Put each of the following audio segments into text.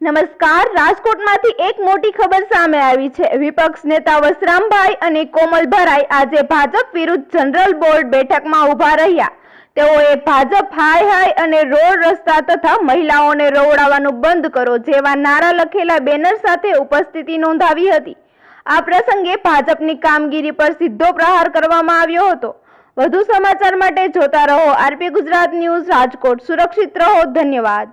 નમસ્કાર. રાજકોટમાંથી એક મોટી ખબર સામે આવી છે. વિપક્ષ નેતા વસરામભાઈ અને કોમલ ભરાઈ આજે ભાજપ વિરુદ્ધ જનરલ બોર્ડ બેઠકમાં ઊભા રહ્યા. તેઓએ ભાજપ હાય હાય અને રોડ રસ્તા તથા મહિલાઓને રોવડાવવાનું બંધ કરો જેવા નારા લખેલા બેનર સાથે ઉપસ્થિતિ નોંધાવી હતી. આ પ્રસંગે ભાજપની કામગીરી પર સીધો પ્રહાર કરવામાં આવ્યો હતો. વધુ સમાચાર માટે જોતા રહો આરપી ગુજરાત ન્યૂઝ રાજકોટ. સુરક્ષિત રહો. ધન્યવાદ.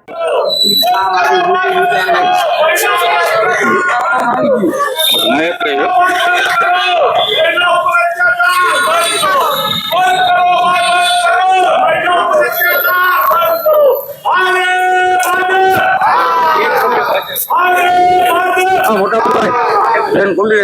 મોટા ભાઈ. ટ્રેન ખુલ્લી